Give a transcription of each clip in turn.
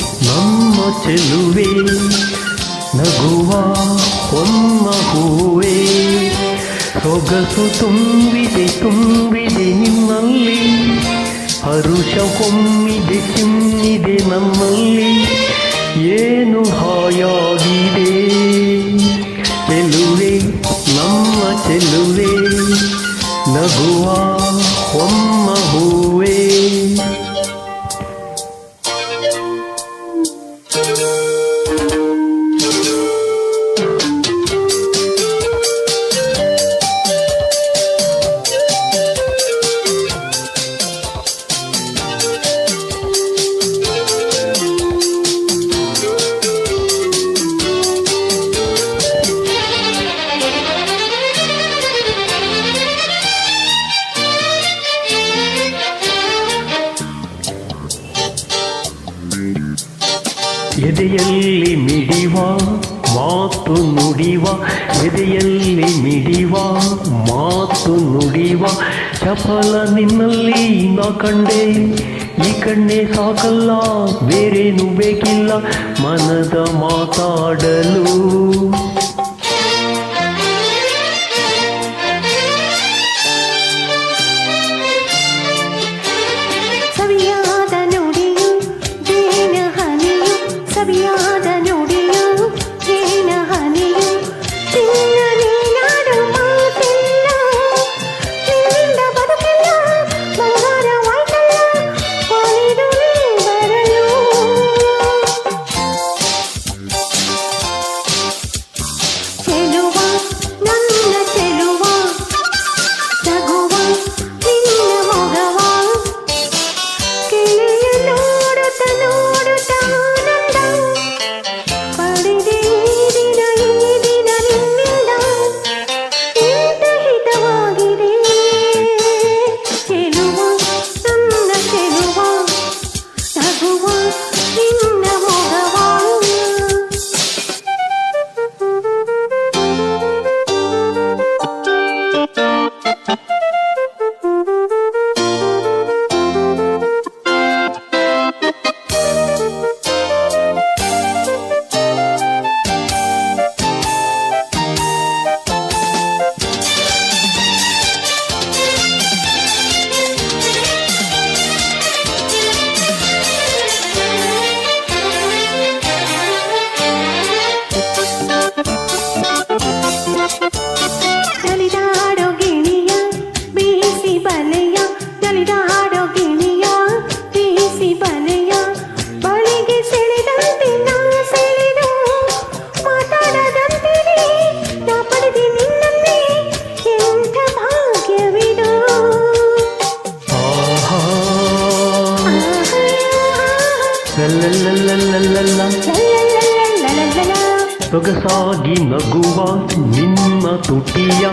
ನಮ್ಮ ಚೆಲುವೆ ನಗುವ ಹೊನ್ನ ಹೂವೇ. ಸೊಗಸು ತುಂಬಿದೆ ತುಂಬಿದೆ ನಿನ್ನಲ್ಲಿ ಹರುಷ ಹೊಮ್ಮಿದೆ, ಚಿಮ್ಮಿದೆ ನಮ್ಮಲ್ಲಿ. ಏನು ಹಾಯಾಗಿದೆ ಎದೆಯಲ್ಲಿ ಮಿಡಿವ ಮಾತು ನುಡಿವ, ಎದೆಯಲ್ಲಿ ಮಿಡಿವ ಮಾತು ನುಡಿವ. ಚಪಲ ನಿನ್ನಲ್ಲಿ ಇನ್ನ ಕಂಡೆ, ಈ ಕಣ್ಣೆ ಸಾಕಲ್ಲ, ಬೇರೇನು ಬೇಕಿಲ್ಲ. ಮನದ ಮಾತಾಡಲು ಸೊಗಸಾಗಿ ನಗುವ ನಿನ್ನ ತುಟಿಯ,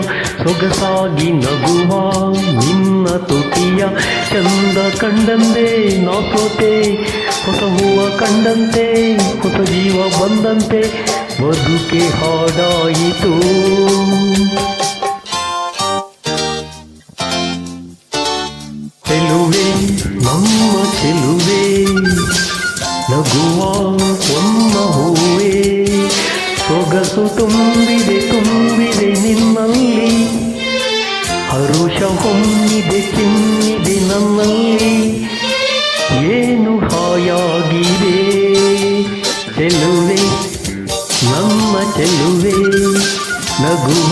ಸೊಗಸಾಗಿ ನಗುವ ನಿನ್ನ ತುಟಿಯ. ಚಂದ ಕಂಡಂತೆ ನಾ ಹೊಸ ಹೂವ ಕಂಡಂತೆ ಹೊಸ ಜೀವ ಬಂದಂತೆ, ಬದುಕೆ ಹಾಡಾಯಿತು. ಏನು ಹಾಯಾಗಿದೆ ಚೆಲುವೆ ನಮ್ಮ ಚೆಲುವೆ ನಗುವ